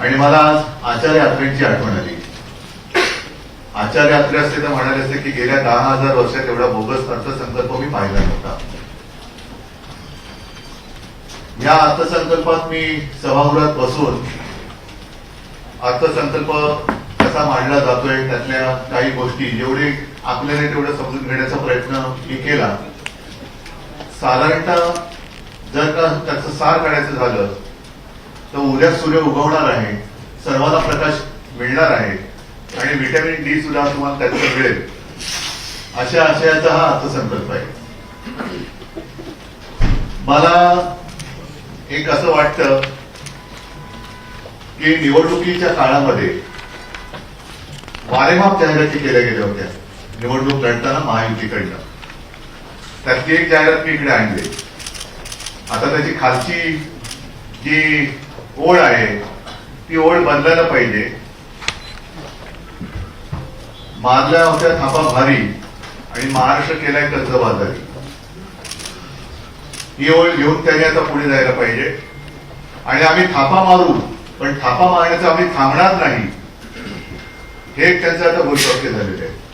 आणि मला आज आचार्य यात्रेची आठवण आली. आचार्य यात्रे असते तर म्हणाले असते की गेल्या दहा हजार वर्षात एवढा बोगस अर्थसंकल्प मी पाहिला नव्हता. या अर्थसंकल्पात मी सभागृहात बसून अर्थसंकल्प कसा मांडला जातोय त्यातल्या काही गोष्टी जेवढे आपल्याला तेवढं समजून घेण्याचा प्रयत्न मी केला. साधारणतः जर का त्याचं सार काढायचं झालं तर उद्या सूर्य उगवणार आहे सर्वांना प्रकाश मिळणार आहे आणि व्हिटॅमिन डी सुद्धा तुम्हाला त्याचं मिळेल. अशा आशयाचा हा अर्थसंकल्प आहे. मला एक असं वाटतं की निवडणुकीच्या काळामध्ये वारेमाप जाहिराती केल्या गेल्या होत्या. निवडणूक लढताना महायुतीकडनं. त्यातली एक जाहिरात मी इकडे आणली. आता त्याची खालची जी ओळ आहे. ती ओळ बदलायला पाहिजे. मानल्या होत्या थापा भारी आणि महाराष्ट्र केलाय कर्ज बाजारी. ही ओळ घेऊन त्याने आता पुढे जायला पाहिजे. आणि आम्ही थापा मारू पण थापा मारण्याचं आम्ही थांबणार नाही. हे त्यांचं आता घोषवाक्य झालेलं आहे.